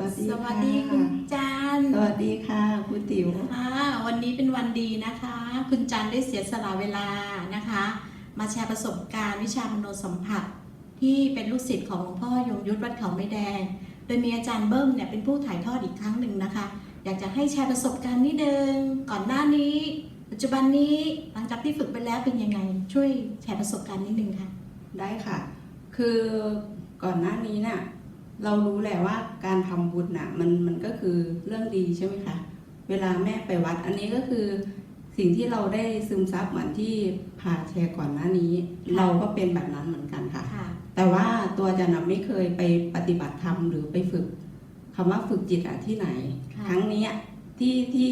วัสดีสวัสดีค่ะคุณจันสวัสดีค่ะคุณติ๋วค่ะ วันนี้เป็นวันดีนะคะ คุณจันได้เสียสละเวลานะคะ มาแชร์ประสบการณ์วิชามโนสัมผัส ที่เป็นลูกศิษย์ของหลวงพ่อยงยุทธวัดเขาไม้แดง โดยมีอาจารย์เบิ้มเนี่ยเป็นผู้ถ่ายทอดอีกครั้งหนึ่งนะคะ อยากจะให้แชร์ประสบการณ์นิดนึงก่อนหน้านี้ ปัจจุบันนี้หลังจากที่ฝึกไปแล้วเป็นยังไง ช่วยแชร์ประสบการณ์นิดนึงค่ะ ได้ค่ะ คือก่อนหน้านี้น่ะ เรารู้แหละว่าการทำบุญน่ะมันมันก็คือเรื่องดีใช่ไหมคะ เวลาแม่ไปวัด อันนี้ก็คือสิ่งที่เราได้ซึมซับเหมือนที่พาแชร์ก่อนหน้านี้ค่ะเราก็เป็นแบบนั้นเหมือนกันค่ะค่ะแต่ว่าตัวจันนะไม่เคยไปปฏิบัติธรรมหรือไปฝึกคำว่าฝึกจิตอะที่ไหนค่ะครั้งนี้อะที่ที่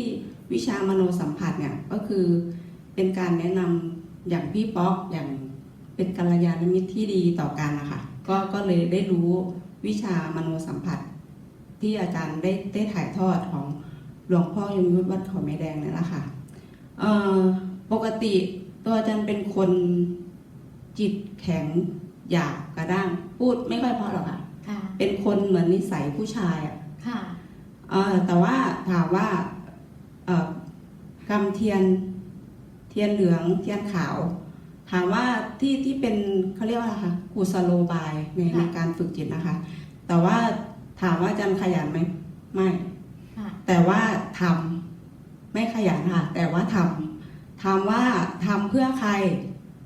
วิชามโนสัมผัสเนี่ยก็คือเป็นการแนะนำอย่างพี่ป๊อกอย่างเป็นกัลยาณมิตรที่ดีต่อกันนะคะก็ก็เลยได้รู้ วิชามโนสัมผัส ที่อาจารย์ได้ได้ถ่ายทอดของหลวงพ่อยงยุทธวัดเขาไม้แดงเนี่ยแหละค่ะเอ่อปกติตัวอาจารย์เป็นคนจิตแข็งหยาบกระด้างพูดไม่ค่อยเพราะหรอกค่ะค่ะเป็นคนเหมือนนิสัยผู้ชายอะค่ะเอ่อแต่ว่าถามว่าเอ่อกำเทียนเทียนเหลืองเทียนขาว ถามว่าที่ที่เป็นเขาเรียกว่าอะไรคะกุศโลบายในค่ะในการฝึกจิตนะคะ แต่ว่าถามว่าอาจันขยันไหมไม่ค่ะแต่ว่าทำไม่ขยันค่ะ แต่ว่าทำทำว่าทำเพื่อใคร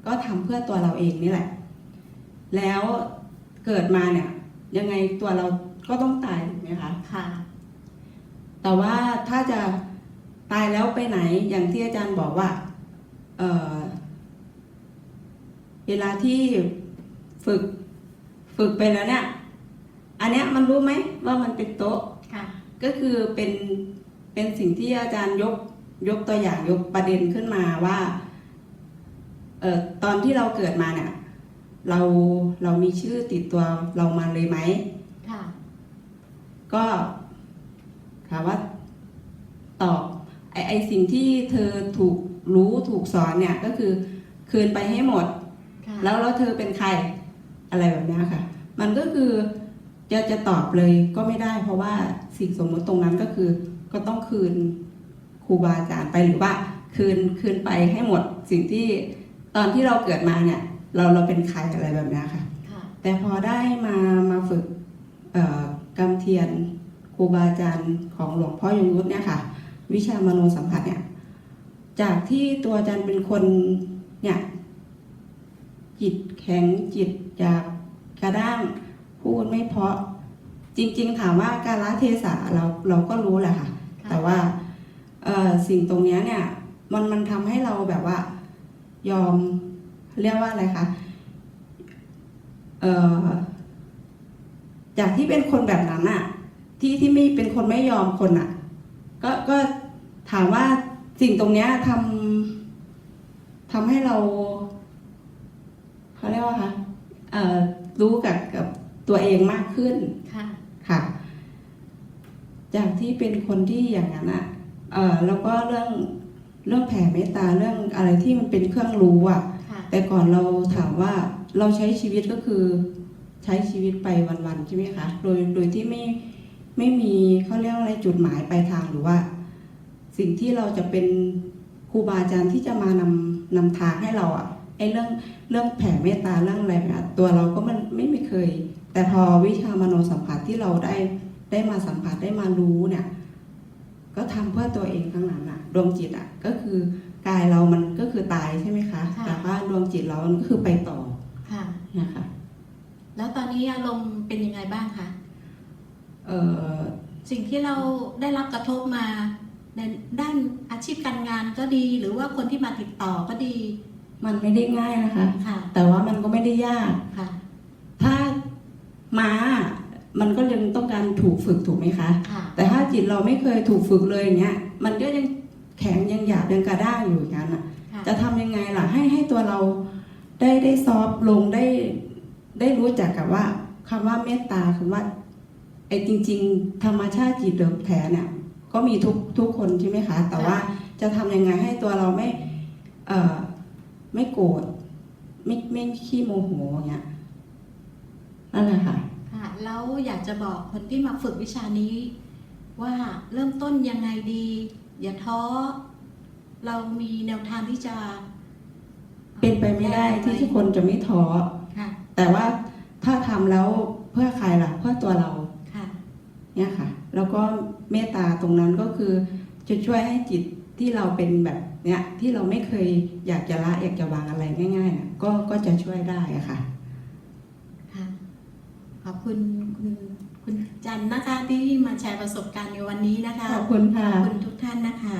ก็ทำเพื่อตัวเราเองนี่แหละ แล้วเกิดมาเนี่ย ยังไงตัวเราก็ต้องตายถูกไหมคะค่ะ แต่ว่าถ้าจะตายแล้วไปไหนอย่างที่อาจารย์บอกว่า เอ่อ เวลาที่ฝึกฝึกไปแล้วเนี่ย อันเนี้ยมันรู้ไหมว่ามันเป็นโต๊ะค่ะก็คือเป็นเป็นสิ่งที่อาจารย์ยกยกตัวอย่างยกประเด็นขึ้นมาว่าเอ่อตอนที่เราเกิดมาเนี่ย เราเรามีชื่อติดตัวเรามาเลยไหมค่ะก็ถามว่าตอบไอไอสิ่งที่เธอถูกรู้ถูกสอนเนี่ยก็คือคืนไปให้หมดค่ะ แล้วแล้วเธอเป็นใครอะไรแบบเนี้ยค่ะ มันก็คือจะจะตอบเลยก็ไม่ได้ เพราะว่าสิ่งสมมติตรงนั้นก็คือ ก็ต้องคืนครูบาอาจารย์ไปหรือว่าคืนคืนไปให้หมดสิ่งที่ตอนที่เราเกิดมาเนี่ย เราเราเป็นใครอะไรแบบเนี้ยค่ะค่ะ แต่พอได้มามาฝึกเอ่อกำเทียนครูบาอาจารย์ของหลวงพ่อยงยุทธเนี่ยค่ะ วิชามโนสัมผัสเนี่ยจากที่ตัวอาจารย์เป็นคนเนี่ย จิตแข็งจิตจากกระด้างพูดไม่เพราะ จริง ๆ ถามว่าการละเทศะเราเราก็รู้แหละค่ะค่ะแต่ว่าเอ่อสิ่งตรงเนี้ยเนี่ยมันมันทำให้เราแบบว่า ยอมเรียกว่าอะไรคะเอ่อจากที่เป็นคนแบบนั้นอะที่ที่ไม่เป็นคนไม่ยอมคนอะก็ก็ถามว่าสิ่งตรงเนี้ยทำทำให้เรา เขาเรียกว่าคะเอ่อรู้กับกับตัวเองมากขึ้นค่ะค่ะ จากที่เป็นคนที่อย่างนั้นอะเออแล้วก็เรื่องเรื่องแผ่เมตตาเรื่องอะไรที่มันเป็นเครื่องรู้อะค่ะแต่ก่อนเราถามว่าเราใช้ชีวิตก็คือ ใช้ชีวิตไปวันๆใช่ไหมคะโดยโดยที่ไม่ไม่มีเขาเรียกว่าอะไรจุดหมายปลายทางหรือว่า สิ่งที่เราจะเป็นครูบาอาจารย์ที่จะมานำนำทางให้เราอะ ไอ้เรื่องเรื่องแผ่เมตตาเรื่องอะไรเนี่ยตัวเราก็มันไม่ไม่เคย แต่พอวิชามโนสัมผัสที่เราได้ได้มาสัมผัสได้มารู้เนี่ย ก็ทำเพื่อตัวเองทั้งนั้นอะดวงจิตอะก็คือกายเรามันก็คือตายใช่ไหมคะค่ะแต่ว่าดวงจิตเรามันก็คือไปต่อค่ะนะคะ แล้วตอนนี้อารมณ์เป็นยังไงบ้างคะเอ่อสิ่งที่เราได้รับกระทบมาในด้านอาชีพการงานก็ดี หรือว่าคนที่มาติดต่อก็ดี มันไม่ได้ง่ายนะคะ ค่ะ แต่ว่ามันก็ไม่ได้ยาก ค่ะ ถ้าม้ามันก็ยังต้องการถูกฝึกถูกไหมคะ ค่ะ แต่ถ้าจิตเราไม่เคยถูกฝึกเลยอย่างเงี้ย มันก็ยังแข็งยังหยาบยังกระด้างอยู่อย่างนั้นอะค่ะจะทำยังไงล่ะ ให้ให้ตัวเราได้ได้ซอฟต์ลงได้ได้รู้จักกับว่าคำว่าเมตตาคำว่าไอ้จริง ๆ ธรรมชาติจิตเดิมแท้เนี่ยก็มีทุกทุกคนใช่ไหมคะ แต่ว่าจะทำยังไงให้ตัวเราไม่เอ่อ ไม่โกรธไม่ไม่ขี้โมโหอย่างเงี้ยนั่นแหละค่ะ ค่ะ แล้วอยากจะบอกคนที่มาฝึกวิชานี้ ว่าเริ่มต้นยังไงดี อย่าท้อ เรามีแนวทางที่จะ เป็นไปไม่ได้ที่ทุกคนจะไม่ท้อค่ะ แต่ว่าถ้าทำแล้วเพื่อใครล่ะ เพื่อตัวเราค่ะ เนี่ยค่ะ แล้วก็เมตตาตรงนั้นก็คือจะช่วยให้จิต ที่เราเป็นแบบเนี้ยที่เราไม่เคยอยากจะละอยากจะวางอะไรง่ายๆนะก็ก็จะช่วยได้อะค่ะค่ะ ขอบคุณคุณคุณจันนะคะที่มาแชร์ประสบการณ์ในวันนี้นะคะขอบคุณค่ะขอบคุณทุกท่านนะคะ